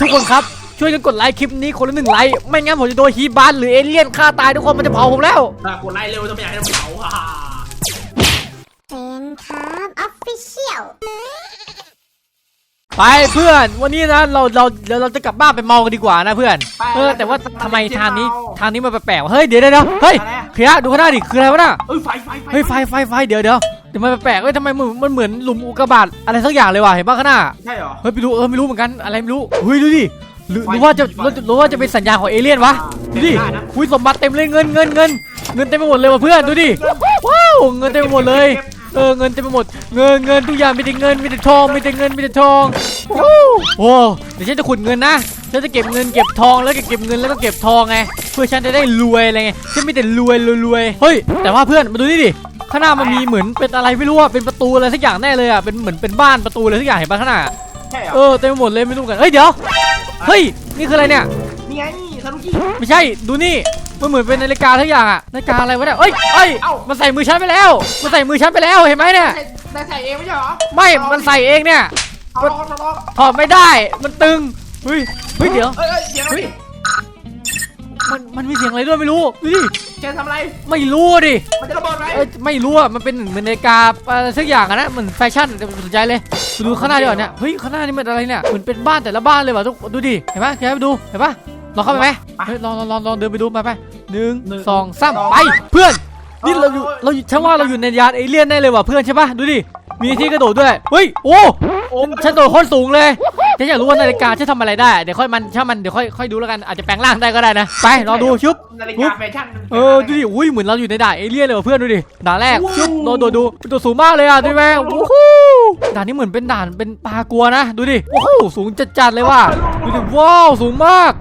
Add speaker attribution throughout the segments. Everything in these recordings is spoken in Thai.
Speaker 1: ทุกคนครับ ช่วยกันกดไลค์คลิปนี้คนละหนึ่งไลค์ไม่งั้นผมจะโดนฮีบานหรือเอเลี่ยนฆ่าตายทุกคนมันจะเผาผมแล้ว
Speaker 2: อะกดไลค์เร็วจะไม่อยากให้เราเผาฮ่า
Speaker 3: เซนครับออฟฟิเชียล
Speaker 1: ไปเพื่อนวันนี้นะเราเราเราเราจะกลับบ้านไปเมากันดีกว่านะเพื่อนเออ แต่ว่าทำไมทางนี้ทางนี้มันแปลกๆวะเฮ้ยเดี๋ยวเดี๋ยวเดี๋ยวเฮ้ยเคลียร์ดูข้างหน้าดิคืออะไรวะน่ะ
Speaker 2: เอ้ยไฟไฟไฟ
Speaker 1: เฮ้ยไฟไฟไฟเดี๋ยวเดี๋ยวเดี๋ยวมันแปลกๆเฮ้ยทำไมมันมันเหมือนหลุมอุกกาบาตอะไรสักอย่างเลยว่ะเห็นป่ะข้างหน้า
Speaker 2: ใช่เหรอ
Speaker 1: เฮ้ยไม่รู้เออไม่รู้เหมือนกันอะไรไม่รู้เฮ้ยดูดิหรือ
Speaker 2: ไฟ
Speaker 1: หรือว่าจะ
Speaker 2: ไฟ
Speaker 1: หรือหรือว่าจะเป็นสัญญาณของเอเลี่ยนวะดูดิ
Speaker 2: ได้นะ
Speaker 1: อุ้ยสมบัติเต็มเลยเงินเงินเงินเงินเต็มไปหมดเลยว่ะเพื่อนดูดิว้าวเงินเต็มไปหมดเลย เออเงินเต็มไปหมด เงินเงินทุกอย่างมีแต่เงินมีแต่ทองมีแต่เงินมีแต่ทองว้าวโอ้เดี๋ยวฉันจะขุดเงินนะฉันจะเก็บเงินเก็บทองแล้วก็เก็บเงินแล้วก็เก็บทองไงเพื่อฉันจะได้รวยอะไรไงฉันมีแต่รวยรวยรวยเฮ้ยแต่ว่าเพื่อนมาดูนี่ดิข้างหน้ามันมีเหมือนเป็นอะไรไม่รู้อะเป็นประตูอะไรสักอย่างแน่เลยอะเป็นเหมือนเป็นบ้านประตูอะไรสักอย่างเห็นปะข้างหน้า
Speaker 2: ใช่เหร
Speaker 1: เอ
Speaker 2: อ
Speaker 1: อเต็มไปหมดเลยไม่รู้เหมือนกันเฮ้ยเดี๋ยวเฮ้ยนี่คืออะไรเนี่ย
Speaker 2: นี่ไงซานุกิ
Speaker 1: ไม่ใช่ดูนี่มันเหมือนเป็นนาฬิกาทุกอย่างอะนาฬิกาอะไรวะเนี่ยเอ้ยเอ้ย
Speaker 2: เอ้า
Speaker 1: มันใส่มือฉันไปแล้วมันใส่มือฉันไปแล้วเห็นไหมเนี่ย
Speaker 2: ใส่ได้ใส่เองไม่ใช่เหรอ
Speaker 1: ไม่มันใส่เองเนี่ย
Speaker 2: ทะเลาะทะเลาะ
Speaker 1: ถอดไม่ได้มันตึงเฮ้ยเฮ้ยเดี๋ยว
Speaker 2: เอ้ยเอ้ยเดี๋ยวนะ
Speaker 1: เฮ้ย
Speaker 2: ดิ
Speaker 1: มันมันมีเสียงอะไรด้วยไม่รู้ดูดิ
Speaker 2: แกทำอะไร
Speaker 1: ไม่รู้ดิ
Speaker 2: มันจะระเบิดไหม
Speaker 1: เอ้ยไม่รู้อะมันเป็นเหมือนนาฬิกาอะไรสักอย่างอะนะเหมือนแฟชั่นแต่สนใจเลยไปดูข้างหน้าดีกว่าเนี่ยเฮ้ยข้างหน้านี่มันอะไรเนี่ยเหมือนเป็นบ้านแต่ละบ้านเลยว่ะทุกดูดิเห็นปะแกไปดูเห็นปะ ลองเข้าไปไหมเฮ้ยลองลองลองลองเดินไปดูไปไปหนึ่งสองสามไป เพื่อน นี่เราอยู่เราอยู่ฉันว่าเราอยู่ในยานเอเลี่ยนแน่เลยว่ะเพื่อนใช่ปะดูดิ มีที่กระโดดด้วย เฮ้ย โอ้
Speaker 2: โอ้
Speaker 1: ฉันโดดโคตรสูงเลยฉันอยากรู้ว่านาฬิกาฉันทำอะไรได้ เดี๋ยวค่อยมันถ้ามันเดี๋ยวค่อยค่อยดูแล้วกัน อาจจะแปลงร่างได้ก็ได้นะ ไปลองดูชุบ
Speaker 2: นาฬิกาแฟชั่น
Speaker 1: เออดูดิ อุ้ย เหมือนเราอยู่ในด่านเอเลี่ยนเลยว่ะเพื่อนดูดิ ด่านแรก
Speaker 2: ว้าว
Speaker 1: ชุบโดดโดดดูเป็นตัวสูงมากเลยอะดูดิแม่งโอ้โหด่านนี้เหมือนเป็นด่านเป็นปลากลัวนะ ดูดิ โอ้โห สูงจัดๆเลยว่ะ ดูดิ ว้าว สูงมาก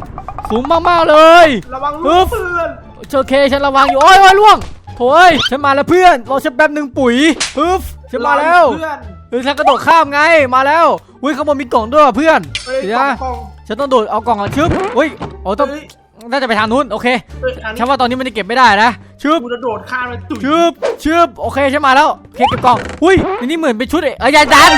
Speaker 1: สูงมากๆเลย
Speaker 2: ระวัง
Speaker 1: ปึ๊
Speaker 2: ลู
Speaker 1: บ
Speaker 2: กเพื่อน
Speaker 1: โอเคฉันระวังอยู่โอ้ยโอ้ยล่วงโถ่เอ้ยฉันมาแล้วเพื่อนรอฉันแป๊บหนึ่งปุ๋ยปึ๊บฉันมาแล้ว
Speaker 2: เพื่อน
Speaker 1: เฮ้ยฉันกระโดดข้ามไงมาแล้วอุ้ยข้างบนมีกล่องด้วยว่ะเพื่อน
Speaker 2: เอ้ย
Speaker 1: เดี๋ยวนะ
Speaker 2: กล่อง
Speaker 1: ฉันต้องโดดเอากล่องอะชึบอุ้ยโอ้ต้อง
Speaker 2: เอ้ย
Speaker 1: น่าจะไปทางนู้นโอเค
Speaker 2: เอ้ยอัน
Speaker 1: ฉั
Speaker 2: นี้
Speaker 1: นว่าตอนนี้มันจะเก็บไม่ได้นะ ชึบ
Speaker 2: กูจะโดดข้ามไปตุ๋ย
Speaker 1: ชึบชึบโอเคฉันมาแล้วโอเคเก็บกล่องอุ้ยในนี้เหมือนเป็นชุดเอ้ยอยาดัน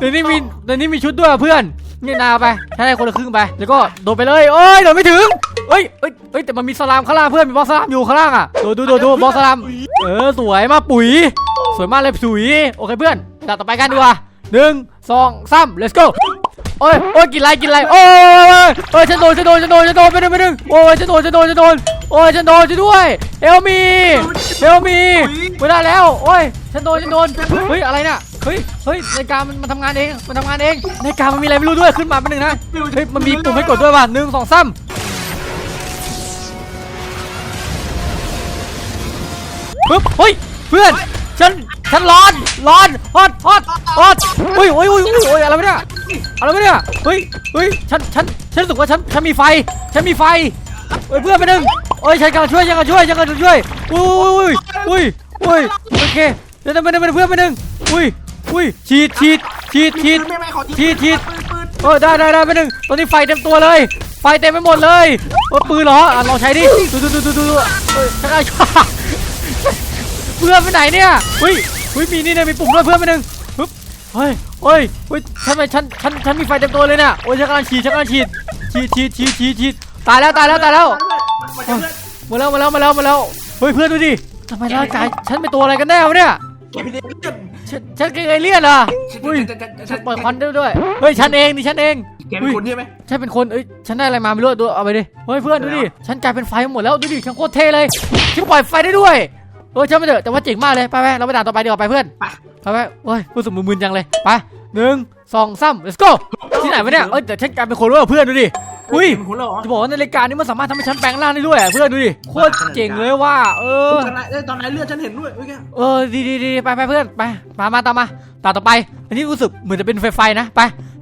Speaker 1: ในนี้มีในนี้มีชุดด้วยว่ะเพื่อนนี่นายเอาไปฉันให้คนละครึ่งไปแล้วก็โดดไปเลยโอ้ยโดดไม่ถึงเอ้ยเอ้ยเอ้ยแต่มันมีสลามข้างล่างเพื่อนมีบอสสลามอยู่ข้างล่างอะโดดดูโดดดูบอสสลามเออสวยมากปุ๋ย สวยมากเลยปุ๋ยโอเคเพื่อนด่านต่อไปกันดีกว่าหนึ่งสองสาม let's go โอ้ยโอ้ยกินไรกินไรโอ้ยโอ้ยฉันโดนฉันโดนฉันโดนฉันโดนไปหนึ่งไปหนึ่งโอ้ยฉันโดนฉันโดนฉันโดนโอ้ยฉันโดนช่วยด้วยเฮลมีเฮลมีไม่ได้แล้ว โอ้ยฉันโดนฉันโดนเฮ้ยอะไรเนี่ยเฮ้ยเฮ้ยนาฬิกามันมันทำงานเองมันทำงานเองนาฬิกามันมีอะไรไม่รู้ด้วยขึ้นมาไปหนึ่งนะเฮ้ยมันมีปุ่มให้กดด้วยว่ะหนึ่งสองสามปึ๊บเฮ้ยเพื่อนฉันฉันร้อนร้อนฮอตฮอตฮอตเฮ้ยเฮ้ยเฮ้ยเฮ้ยเฮ้ยอะไรวะเนี่ยอะไรวะเนี่ยเฮ้ยเฮ้ยฉันฉันฉันรู้สึกว่าฉันฉันมีไฟ ฉันมีไฟเฮ้ยเพื่อนไปหนึ่ง เฮ้ยฉันกำลังช่วยฉันกำลังช่วยฉันกำลังช่วยอุ้ยอุ้ยอุ้ยอุ้ยโอเคเดี๋ยวเดี๋ยวไปหนึ่งไปหนึ่งเพื่อนไปหนึ่งอุ้ยอุ้ยฉีดฉีดฉีดฉีด
Speaker 2: ไม่ไม่ขอ
Speaker 1: ฉีดฉีด
Speaker 2: ปืนปืน
Speaker 1: เออได้ได้ได้ไปหนึ่งตอนนี้ไฟเต็มตัวเลย ไฟเต็มไปหมดเลยเออปืนเหรออะลองใช้ดิดูดูดูดูดูดูเฮ้ยฉันกำลังช่วยเพื่อนไปไหนเนี่ยเฮ้ยเฮ้ยมีนี่เนี่ยมีปุ่มด้วยเพื่อนไปหนึ่งปึ๊บเฮ้ยเฮ้ยเฮ้ยฉันไปฉันฉันฉันมีไฟเต็มตัวเลยเนี่ยโอ้ยฉันกำลังฉีดฉันกำลังฉีดฉีดฉีดฉีดฉีดฉีดตายแล้วตายแล้วตายแล้ว
Speaker 2: มันจะเพื่อน
Speaker 1: มาแล้วมาแล้วมาแล้วมาแล้วเฮ้ยเพื่อนดูดิทำไมร่างกายฉันเป็นตัวอะไรกันแน่วะเนี่ย
Speaker 2: แกไม่ได้เพื่อน
Speaker 1: ฉันฉันเป็นเอเลี่ยนเหรออุ้ยฉันปล่อยควันได้ด้วยเฮ้ยฉันเองนี่ฉันเอง
Speaker 2: แกเป็นคนใช่ไหม
Speaker 1: ฉันเป็นคนเอ้ยฉันได้อะไรมาไม่รู้ดูเอาไปดิเฮ้ยเพื่อนดูดิฉันกลายเป็นไฟหมดแล้วดูดิฉันโคตรเท่เลยฉันปล่อยไฟได้ด้วยเออฉันไม่เถอะแต่ว่าเจ๋งมากเลยไปไปเราไปด่านต่อไปดีกว่าไปเพื่อน
Speaker 2: ไป
Speaker 1: ไปไปเฮ้ยรู้สึกมึนๆจังเลยไปหนึ่งสองสาม let's go ที่ไหนวะเนี่ยเอ้ยแต่ฉันกลายเป็นคนรู้ว่าเพื่อนดูดิ อุ้ย
Speaker 2: เป็นคนเหรอ
Speaker 1: จะบอกว่าในรายการนี้มันสามารถทำให้ฉันแปลงร่างได้ด้วยอะเพื่อนดูดิโคตรเจ๋งเลยว่า เออ
Speaker 2: ตอนไหนเอ้ยตอนไหนเลือดฉันเห็นด้วยเมื่อกี้
Speaker 1: เออดีดีดีไปไปเพื่อนไปมามาตามมาตามต่อไป อันนี้รู้สึกเหมือนจะเป็นไฟไฟนะไป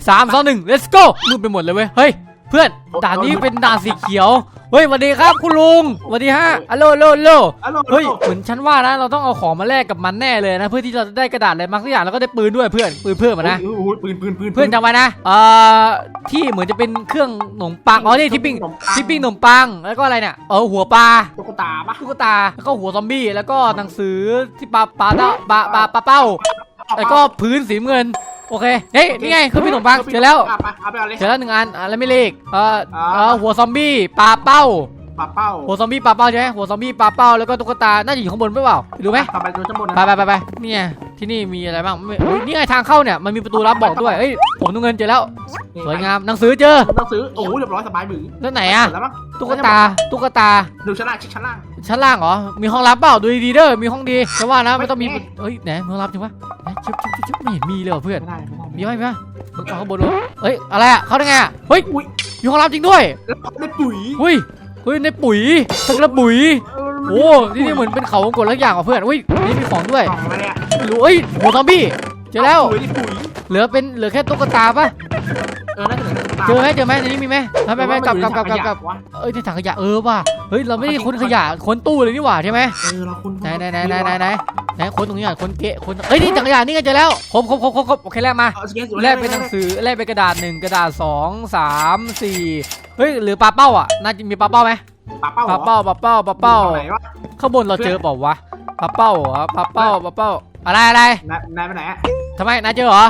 Speaker 1: สามสองหนึ่ง let's go มืดไปหมดเลยเว้ยเฮ้ย เพื่อนด่านนี้เป็นด่านสีเขียวเฮ้ยสวัสดีครับคุณลุงสวัสดีฮะฮัลโหลฮัลโหลฮัลโหล
Speaker 2: ฮัลโหล
Speaker 1: เฮ้ยเหมือนฉันว่านะเราต้องเอาของมาแลกกับมันแน่เลยนะ เพื่อที่เราจะได้กระดาษอะไรบางอย่างแล้วก็ได้ปืนด้วยเพื่อนปืนเพิ่มอะนะ
Speaker 2: โอ้โหปืนปืนปืน
Speaker 1: เพื่อนจำไว้นะเอ่อที่เหมือนจะเป็นเครื่องขนมปังอ๋อนี่ที่ปิ้งที่ปิ้งขนมปังแล้วก็อะไรเนี่ยเออหัวปลา
Speaker 2: ตุ๊กตาปะ
Speaker 1: ตุ๊กตาแล้วก็หัวซอมบี้แล้วก็หนังสือที่ปลาปลาเต้าปลาปลาปลาเป้าแล้วก็พื้นสีน้ำเงิน โอเคเฮ้ยนี่ไงเครื่องปิ้งขนมปังเจอแล้วะ
Speaker 2: ไปเอาไปเอาเลย
Speaker 1: เจอแล้วหนึ่งอันอะแล้วไม่เลขเอ่อ
Speaker 2: อ่า
Speaker 1: เอ่อหัวซอมบี้ปลาเป้า
Speaker 2: ปาเป้า
Speaker 1: หัวซอมบี้ปลาเป้าใช่ไหมหัวซอมบี้ปลาเป้าแล้วก็ตุ๊กตา น่าจะอยู่ข้างบนหรือเปล่าไปดูไหม
Speaker 2: ต่อไปดูชั้นบนนะ
Speaker 1: ไปไปไปไปนี่ไงที่นี่มีอะไรบ้างไม่เฮ้ยนี่ไงทางเข้าเนี่ยมันมีประตูลับบอกด้วยเอ้ยผมดูเงินเจอแล้ว สวยงามหนังสือเจอ
Speaker 2: หนังสือโอ้โหเรียบร้อยสบายมือ
Speaker 1: แล้วไหนอะ
Speaker 2: แล้วมั้ง
Speaker 1: ตุ๊กตาตุ๊กตา
Speaker 2: ดูชั้นล่างชั้นล่าง
Speaker 1: ชั้นล่างเหรอมีห้องลับเปล่าดูดีๆเด้อมีห้องดีแต่ว่านะไม่ต้องมี
Speaker 2: ไม่
Speaker 1: เฮ้ยไหนมีห้องลับจริงปะไหนชิบชิบชิบชิบไม่เห็นมีเลยว่ะเพื่อน
Speaker 2: ไม่ได้ไม่ได้
Speaker 1: มีไหมมีไหมเอาข้างบนดูเฮ้ยอะไรอะเข้าได้ไงอะเฮ้ย
Speaker 2: อุ้ย
Speaker 1: มีห้องลับจริงด้วย
Speaker 2: แล้วได้ปุ๋ย
Speaker 1: เฮ้ย เฮ้ยในปุ๋ยสักระปุ๋ย
Speaker 2: เออ
Speaker 1: โอ้นี่นี่เหมือนเป็นเขาวงกดลักอย่างอะเพื่อนอุ้ยนี่มีของด้วย
Speaker 2: กล่องอะไรเนี่ย
Speaker 1: ไม่รู้เอ้ยหัวซอมบี้เจอแล้ว
Speaker 2: ปุ๋ยดิปุ๋ย
Speaker 1: เหลือเป็นเหลือแค่ตุ๊กตาปะ
Speaker 2: เออน่าจะเหลือตุ๊กตา
Speaker 1: เจอไหมเจอไหมในนี้มีไหมไปไปไปกลับกลับกลับกลับกลับ
Speaker 2: วะ
Speaker 1: เอ้ยในถังขยะเออว่ะเฮ้ยเราไม่ได้ค้นขยะค้นตู้เลยนี่หว่าใช่ไหม
Speaker 2: เออเราคุณ
Speaker 1: ไหนไหนไหนไหนไหน ไหนไหนค้นตรงนี้ก่อนค้นเกะค้นเอ้ยนี่ถังขยะนี่ก็เจอแล้วครบครบครบครบครบโอเคแลกมา
Speaker 2: เอาสเก็ต
Speaker 1: แลกเป็นหนังสือแลกเป็นกระดาษหนึ่งกระดาษสองสามสี่เฮ้ยหรือปลาเป้าอะน่าจะมีปลาเป้าไหม
Speaker 2: ปลาเป้า
Speaker 1: ปลาเป้าปลาเป้าปลาเป้า
Speaker 2: ไหนวะ
Speaker 1: ข้างบนเราเจอเปล่าวะปลาเป้าเหรอปลาเป้าปลาเป้าอะไรอะไร
Speaker 2: นายนายไปไหนอะ
Speaker 1: ทำไมนายเจอเหรอ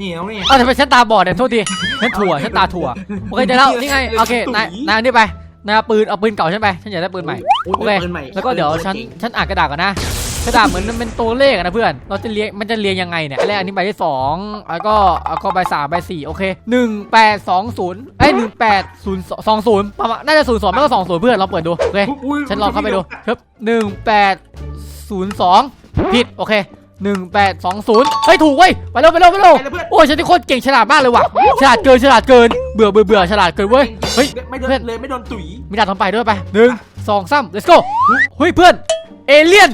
Speaker 2: นี่น้องนี่
Speaker 1: เอ้าทำไมฉันตาบอดเนี่ยโทษทีฉันถั่วฉันตาถั่วโอเคเจอแล้วนี่ไงโอเคนายนายเอานี่ไปนายเอาปืนเอาปืนเก่าฉันไปฉันอยากได้ปืนใหม่โอเคแล้วก็เดี๋ยวฉันฉันอ่านกระดาษก่อนนะก ระดาษเหมือนมันเป็นตัวเลขอะนะเพื่อน เราจะเรียงมันจะเรียงยังไงเนี่ยอันแรกอันนี้ใบที่สองแล้วก็แล้วก็ใบสามใบสี่โอเคหนึ่งแปดสองศูนย์เอ้ยหนึ่งแปดศูนย์สองศูนย์ประมาณน่าจะศูนย์สองไม่ก็สองศูนย์เพื่อนเราเปิดดูโอเคฉันลองเข้าไปดูครับหนึ่งแปดศูนย์สองผิดโอเคหนึ่งแปดสองศูนย์เฮ้ยถูกเว้ยไปเร็วไปเร็วไปเร็ว
Speaker 2: ไปเลยเพื่อน
Speaker 1: โอ้ยฉันนี่โคตรเก่งฉลาดมากเลยว่ะฉลาดเกินฉลาดเกินเบื่อเบื่อเบื่อฉลาดเกินเว้ยเฮ้ย
Speaker 2: ไม่โด
Speaker 1: เพื่อน
Speaker 2: นเลยไม่โดนตุ๋ย
Speaker 1: มีดาบทำไปด้วยไปหนึ่งสองสาม let's go เฮ้ยเพื่อนเอเลี่ยน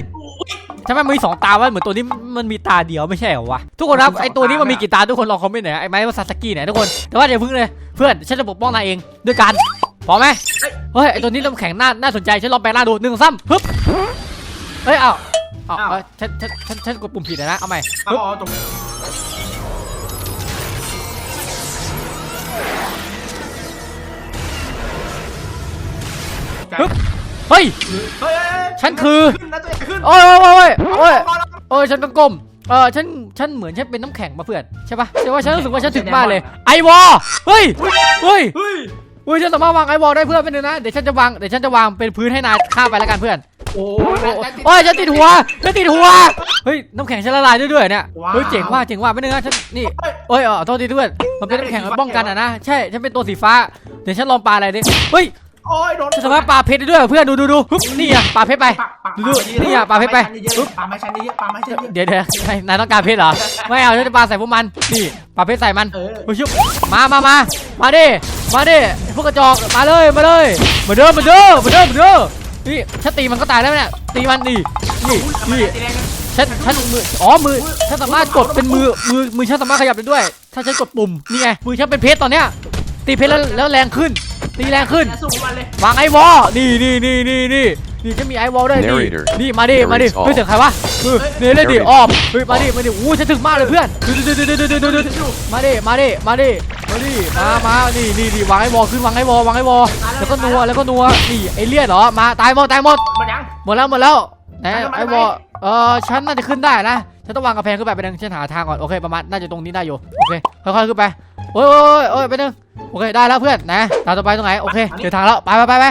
Speaker 1: ทำไมมันมีสองตาวะเหมือนตัวนี้มันมีตาเดียวไม่ใช่เหรอวะทุกคนครับไอตัวนี้มันมีกี่ตาทุกคนลองคอมเมนต์หน่อยนะไอไม้ว่าซาสกี้ไหนทุกคนแต่ว่าเดี๋ยวพึ่งเลยเพื่อนฉันจะปกป้องนายเองด้วยกันพร้อมไหมเฮ้ยไอตัวนี้ลำแข็งน่าน่าสนใจฉันลองแปลงร่างดูหนึ่งสองสามฮึบเฮ้ยเอ้าเอ้าเอ้าฉันฉันฉันฉันกดปุ่มผิดเลยนะเอาใหม่
Speaker 2: เอาเอาตรง
Speaker 1: ฮึบ เฮ้ย
Speaker 2: เฮ้ย
Speaker 1: ฉันคือ
Speaker 2: ขึ้นนะตัวใหญ่ขึ้น
Speaker 1: โอ้ยโอ้ยโอ้ยโอ้ยโอ้ยฉันต้องก้มเออฉันฉันเหมือนฉันเป็นน้ำแข็งมาเพื่อนใช่ปะแต่ว่าฉันรู้สึกว่าฉันถึงมากเลยไอวอเฮ้ยเฮ้ย
Speaker 2: เฮ้ย
Speaker 1: เฮ้ยฉันสามารถวางไอวอลได้เพื่อนเป็นหนึ่งนะเดี๋ยวฉันจะวางเดี๋ยวฉันจะวางเป็นพื้นให้นายข้ามไปแล้วกันเพื่อน
Speaker 2: โอ้
Speaker 1: โอ้ยโอ้ยฉันติดหัวฉันติดหัวเฮ้ยน้ำแข็งฉันละลายด้วยด้วยเนี่ยเฮ้ยเจ๋งว่าเจ๋งว่าไม่นึงนะฉันนี่เอ้ยเออโทษทีเพื่อนมันเป็นน้ำแข็งป้องกันอะนะใช่ฉันเป็นตัวสีฟ้าเดี๋ยวฉันลองปาอะไรดิเฮ้ย
Speaker 2: โอ้ยโดน
Speaker 1: ฉันสามารถปาเพชรได้ด้วยเพื่อนดูดูดูฮึบนี่อะปาเพชรไปดูๆนี่อะปาเพชรไป
Speaker 2: ปาไม้ชั้นนี้เยอะปาไม้ชั้นเยอะ
Speaker 1: เดี๋ยวเดี๋ยวนายนายต้องการเพชรเหรอ ไม่เอาฉันจะปาใส่พวกมัน นี่ปาเพชรใส่มัน
Speaker 2: เออ
Speaker 1: โอ้ยชุบมามามามาดิ มาดิไอ้พวกกระจอก มาเลย มาเลย มาเด้อ มาเด้อ มาเด้อ มาเด้อ นี่ฉันตีมันก็ตายแล้วเนี่ย ตีมันนี่นี่นี่ฉันฉันมืออ๋อมือฉันสามารถกดเป็นมือมือมือฉันสามารถขยับได้ด้วย ถ้าฉันกดปุ่มนี่ไงมือฉันเป็นเพชรตอนเนี้ย ตีเพชรแล้วแล้วแรงขึ้น ตีแรงขึ้น
Speaker 2: สู้มันเลย
Speaker 1: วางไอวอลนี่นี่นี่นี่นี่นี่จะมีไอวอลด้วยนี่
Speaker 4: Narrator
Speaker 1: นี่มาดิมาดิ
Speaker 4: Narrates all
Speaker 1: เฮ้ยเสียงใครวะเออเนี่ยเล่นดิอ้อมเฮ้ยมาดิมาดิอู้ฉันถึงมากเลยเพื่อนดูดูดูดูดูดูดูดูมาดิมาดิมาดิมาดิมามานี่นี่นี่วางไอวอลขึ้นวางไอวอลวางไอวอลแล้วก็นัวแล้วก็นัวนี่ไอเลี่ยนเหรอมาตายหมดตายหมด
Speaker 2: มันยัง
Speaker 1: หมดแล้วหมดแล้วไหน
Speaker 2: ทำไม
Speaker 1: ไอวอล เออฉันน่าจะขึ้นได้นะ ฉันต้องวางกระแพงขึ้นไปไปนึงฉันหาทางก่อน โอเค ประมาณ น่าจะตรงนี้ได้อยู่ โอเค ค่อยๆ ขึ้นไป โอ้ยโอ้ยโอ้ยไปนึง โอเค ได้แล้วเพื่อน นะตามต่อไปตรงไหน โอเค เจอทางแล้ว ไปไปไปไป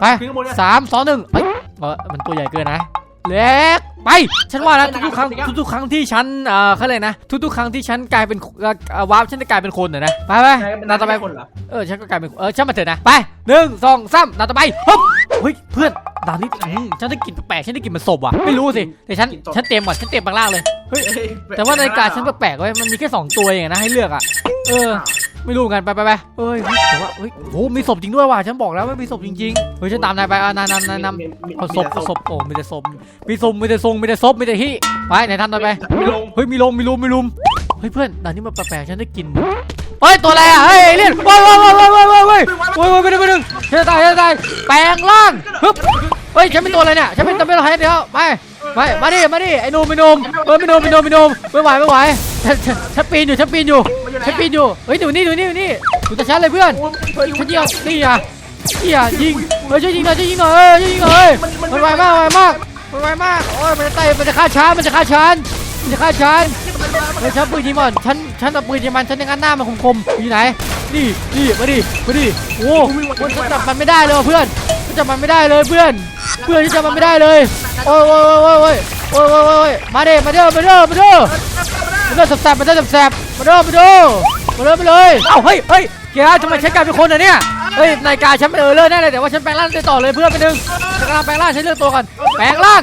Speaker 1: ไป
Speaker 2: ขึ้นข้างบนเนี่ย
Speaker 1: สามสองหนึ่งเอ้ยเออมันตัวใหญ่เกินนะเล็กไป ฉันว่านะ
Speaker 2: ไปไหน
Speaker 1: ทุกๆครั้ง
Speaker 2: ไปไหน
Speaker 1: ทุกๆครั้งที่ฉันเอ่อเขาเลยกนะ ทุกๆครั้งที่ฉันกลายเป็นเอ่อเอ่อวาร์ปฉันจะกลายเป็นคนเหรอนะ ไปไป
Speaker 2: นายเป็น
Speaker 1: นาต่อไป
Speaker 2: คนเหรอ
Speaker 1: เออฉันก็กลายเป็นเออฉันมาเถอะนะ ไปหนึ่งสองสามนาต่อไปฮึบ เฮ้ยเพื่อนด่านนี้อืมฉันได้กลิ่นแปลกๆฉันได้กลิ่นเหมันศพว่ะไม่รู้สิแต่ฉันฉันเต็มก่อนฉันเต็มบางล่างเลย เฮ้ยแต่ว่านาฬิกาฉันแปลกๆเว้ยมันมีแค่สองตัวเองอะนะให้เลือกอะเออ ไม่รู้เหมือนกันไปไปไปเอ้ยแต่ว่าเฮ้ยโอ้มีศพจริงด้วยว่ะฉันบอกแล้วว่ามีศพจริงๆเฮ้ยฉันตามนายไปอะนายนำนายนำ เอาศพเอาศพโอ้มีแต่ศพมีศพมีแต่ทรงมีแต่ศพมีแต่ที่ไปไหนทำนายไป
Speaker 2: ไม่ลง
Speaker 1: เฮ้ยมีลมมีลมมีลมเฮ้ยเพื่อนด่านนี้มันแปลกๆฉันได้กลิน เฮ้ยตัวอะไรอะเฮ้ยเอเลี่ยนว้ายว้ายว้ายว้ายว้ายว้ายว้ายว้ายว้ยไปหนึ่งไปหนึ่งฉันจะตายฉันจะตายแปลงร่างฮึบเฮ้ยฉันเป็นตัวอะไรเนี่ยฉันเป็นตัวเป็นอะไรเดี๋ยวไปไปมาดิมาดิไอ้นุ่มไอ้นุ่มเออไม่หนุ่มไม่หนุ่มไม่หนุ่มไม่ไหวไม่ไหวฉันฉันฉันปีนอยู่ฉันปีนอยู่ฉันปีนอยู่เฮ้ยดูนี่ดูนี่ดูนี่ดูแต่ฉันเลยเพื่อน
Speaker 2: โอ้ยเคยอยู่
Speaker 1: ฉันยิงนี่อะนี่อะยิงเฮ้ยช่วยยิงหน่อยช่วยยิงหน่อยเออช่วยยิงหน่อยมันไวมากไวมากมันไวมากโอ้ยมันจะไต่มันจะฆ่าฉันมันจะฆ่าฉันมันจะฆ่าฉัน เลยใช่ปืนยิงมันฉันฉันจับปืนยิงมันฉันยังอันหน้ามันคมๆอยู่ไหนนี่นี่มาดิมาดิโอ้มันจับมันไม่ได้เลยเพื่อนมันจับมันไม่ได้เลยเพื่อน เพื่อนที่จับมันไม่ได้เลยโอ้ยโอ้ยโอ้ยโอ้ยโอ้ยโอ้ยโอ้ยมาเด้มาเด้อมาเด้อมาเด้อมาเด้อแสบมาเด้อแสบมาเด้อมาเด้อมาเลยมาเลยเอ้าเฮ้ยเฮ้ยแกทำไมใช้การเป็นคนอะเนี่ยเฮ้ยนายกาฉันไม่เออเลยแน่เลยแต่ว่าฉันแปลงร่างได้ต่อเลยเพื่อนไปหนึ่งฉันกำลังแปลงร่างฉันเลื่อกตัวก่อนแปลงร่าง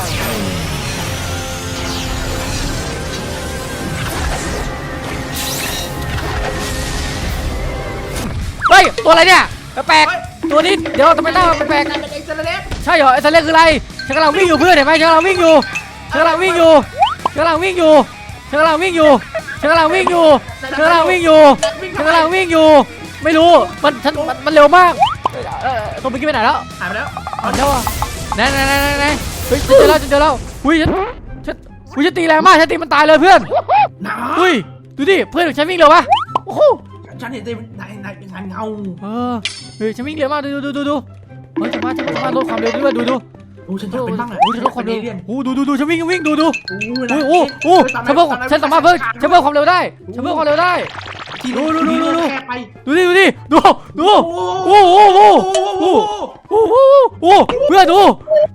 Speaker 1: ฮ้ย ตัวอะไรเนี่ยแปลกๆตัวนี้เดี๋ยวทำไมหน้ามันแปลก
Speaker 2: เป็นเอ็กซ์เรย์
Speaker 1: ๆใช่เหรอไอ้ทะเลคืออะไรฉันกำลังวิ่งอยู่เพื่อนเห็นไหมฉันกำลังวิ่งอยู่ฉันกำลังวิ่งอยู่ฉันกำลังวิ่งอยู่ฉันกำลังวิ่งอยู่ฉันกำลังวิ่งอยู่ฉันกำลังวิ่งอยู่ฉันกำลังวิ่งอยู่ ไม่รู้มันฉันมันมันเร็วมากเออตัวเมื่อกี้ไปไหนแล้ว
Speaker 2: หายไปแล้ว
Speaker 1: อ่อนแล้วอะไหนไหนไหนไหนไหนเฮ้ยเจอแล้วเจอแล้วอุ้ยฉันฉันอุ้ยฉันตีแรงมากฉันตีมันตายเลยเพื่อน
Speaker 2: หนา
Speaker 1: อุ้ยดูดิเพื่อนของฉันวิ่งเร็วปะโอ้โห
Speaker 2: ฉันเห็นในในในในเงา
Speaker 1: เออเฮ้ยฉันวิ่งเร็วมากดูดูดูดูเฮ้ยจะมาจะมาจะมาลดความเร็วด้วยดูดู
Speaker 2: โอ้ฉันอยากเป็นบ้างอะ
Speaker 1: โอ้ยลดความเร็ว
Speaker 2: เรียน
Speaker 1: โอ้ดูดูดูฉันวิ่งวิ่งดูดู
Speaker 2: โอ้
Speaker 1: โอ้โอ้โอ้ฉันเพิ่มฉันสามารถเพิ่มฉันเพิ่มความเร็วได้ฉันเพิ่มความเร็วได้
Speaker 2: ที
Speaker 1: ดูดูดูดูดู
Speaker 2: แค่ไป
Speaker 1: ดูดิดูดิดูดู
Speaker 2: โอ้
Speaker 1: โอ้โหโอ้โห
Speaker 2: โอ้
Speaker 1: โอ้โหโอ้โหเพื่อนดู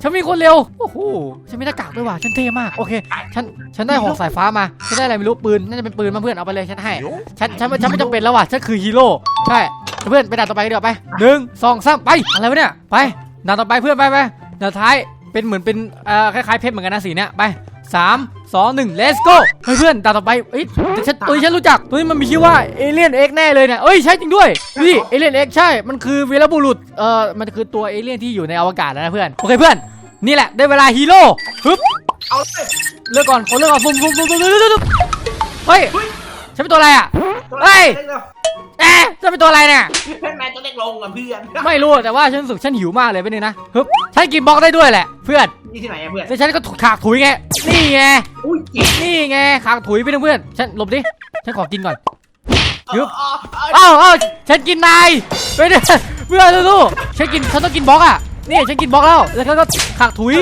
Speaker 1: ฉันมีคนเร็วโอ้โหฉันมีหน้ากากด้วยว่ะฉันเท่มากโอเคฉันฉันได้หอกสายฟ้ามาฉันได้อะไรไม่รู้ปืนน่าจะเป็นปืนมาเพื่อนเอาไปเลยฉันให้ฉันฉันฉันไม่จำเป็นแล้วว่ะฉันคือฮีโร่ใช่เพื่อนไปด่านต่อไปกันเดี๋ยวาไปหนึ่งสองสามไปอะไรวะเนี่ยไปด่านต่อไปเพื่อนไปไปด่านท้ายเป็นเหมือนเป็นเอ่อคล้ายๆเพชรเหมือนกันนะสีเนี้ยไป สามสองหนึ่ง let's go เฮ้ยเพื่อนด่านต่อไปเอ้ยแต่ฉันตัวนี้ฉันรู้จัก ตัวนี้มันมีชื่อว่าเอเลียนเอ็กแน่เลยเนี่ยเอ้ยใช่จริงด้วยดูดิเอเลียนเอ็กใช่ มันคือวีรบุรุษ เอ่อ มันคือตัวเอเลียนที่อยู่ในอวกาศนะเพื่อน โอเคเพื่อน นี่แหละได้เวลาฮีโร่ฮึบ
Speaker 2: เอาเลย
Speaker 1: เลือกก่อนขอเลือกก่อนฟุ่มฟุ่มฟุ่มฟุ่มฟุ่มฟุ่มฟุ่มเฮ้ยฉันเป็นตัวอะไรอะ เฮ้ยเอ๊ะฉันเป็นตัวอะไรเนี่ย
Speaker 2: เพื่อนนายจะเล็กลงกับเพื่อน
Speaker 1: ไม่รู้แต่ว่าฉันรู้สึกฉันหิวมากเลยไปบนึงนะฮึบฉันกินบล็อกได้ด้วยแหละ เพื่อน
Speaker 2: นี่ที่ไหนอะเพื่อน
Speaker 1: แต่ฉันก็ขากถุยไง นี่ไง
Speaker 2: อุ้ยเจ๋ง
Speaker 1: นี่ไงขากถุยไปบนึงเพื่อน ฉันหลบดิ ฉันขอกินก่อนยุบ
Speaker 2: เอ้า
Speaker 1: เอ้าเอ้าฉันกินนายไปดิเพื่อนดูๆฉันกินฉันต้องกินบล็อกอะ นี่ฉันกินบล็อกแล้ว แล้วฉันก็ขากถุย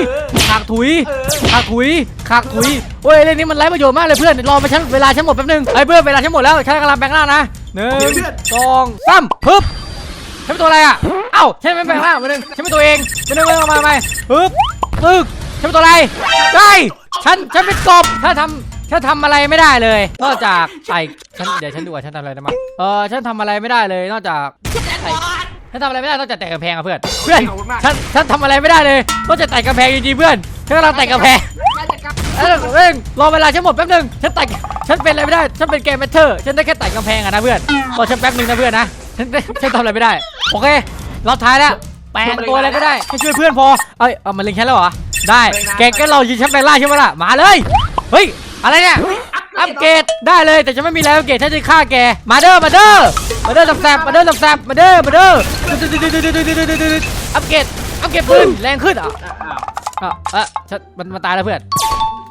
Speaker 1: ขากถุย
Speaker 2: เออ
Speaker 1: ขากถุย ขากถุย โอ้ยเรื่องนี้มันไร้ประโยชน์มากเลยเพื่อน รอมาฉันเวลาฉันหมดแป๊บนึงไอ้ยเพื่อนเวลาฉันหมดแล้ว ฉันกำลังแปลงร่างนะหนึ่งสองสามฮึบฉันเป็นตัวอะไรอะ เอ้าฉันไม่แปลงร่างมาหนึ่งฉันเป็นตัวเองมาหนึ่งมามามาฮึบ ตึกฉันเป็นตัวอะไรได้ฉันฉันเป็นกบถ้าทำฉันทำอะไรไม่ได้เลยนอกจากไต่ฉันเดี๋ยวฉันดูว่าฉันทำอะไรได้มั้งเออฉันทำอะไรไม่ได้เลย นอกจากไต่ฉันทำอะไรไม่ได้นอกจากแต่กำแพงอะเพื่อนเพื่อน
Speaker 2: ขอบคุณมาก
Speaker 1: ฉันฉันทำอะไรไม่ได้เลยนอกจากแต่กำแพงจริงๆเพื่อนฉันกำลังแต่กำแพงเอ้ยเร่งรอเวลาฉันหมดแป๊บนึงฉันไต่ฉันเป็นอะไรไม่ได้ฉันเป็นเกมแมทเทอร์ฉันได้แค่ไต่กำแพงอะนะเพื่อนรอฉันแป๊บนึงนะเพื่อนนะฉันได้ฉันทำอะไรไม่ได้โอเครอบท้ายแล้ว แปลงตัวอะไรก็ได้ให้ช่วยเพื่อนพอ เอ้ย เอามาเล็งฉันแล้วเหรอ ได้ แกก็เรายืนฉันแปลงร่างใช่ไหมล่ะ มาเลย เฮ้ย อะไรเนี่ย อัปเกรด ได้เลยแต่ฉันไม่มีแล้วอัปเกรดฉันจะฆ่าแก มาเด้อ มาเด้อ มาเด้อแสบๆมาเด้อแสบๆมาเด้อ มาเด้อ อัปเกรด อัปเกรดปืนแรงขึ้นเหรอะ
Speaker 2: อ้าว
Speaker 1: อะอะฉันมันมันตายแล้วเพื่อน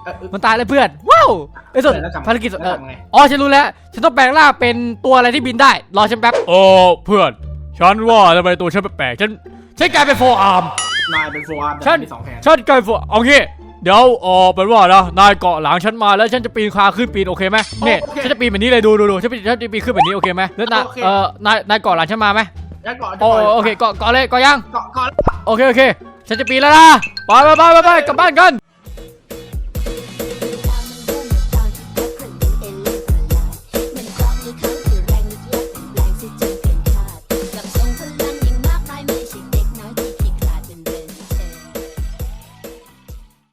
Speaker 2: เออเออ
Speaker 1: มันตายแล้วเพื่อน ว้าวไอ้สุด
Speaker 2: แล้วทำ
Speaker 1: ภารกิจเออ
Speaker 2: แล้วทำไง
Speaker 1: อ๋อฉันรู้แล้ว ฉันต้องแปลงร่างเป็นตัวอะไรที่บินได้ รอฉันแป๊บโอ้เพื่อน ฉันว่าทำไมตัวฉันแปลกๆฉัน ฉันกลายเป็นโฟอาร์ม
Speaker 2: นายเป็นโฟอาร์ม
Speaker 1: ฉัน
Speaker 2: มีสองแขน
Speaker 1: ฉันกลายเป็นโฟเอางี้ เดี๋ยวเออเป็นว่านะนายเกาะหลังฉันมาแล้วฉันจะปีนคาขึ้นปีนโอเคไหมเนี่ยฉันจะปีนแบบนี้เลยดูดูดูฉันปีนฉันจะปีนขึ้นแบบนี้โอเคไหมแล้วนายเออนายนายเกาะหลังฉันมาไหม
Speaker 2: แล้วเกาะ
Speaker 1: โอ้โอเคเกาะเกาะเลยเกาะยัง
Speaker 2: เกาะเกาะ
Speaker 1: โอเคโอเค ฉันจะปีนแล้วนะไปไปไปไปไปกลับบ้านกัน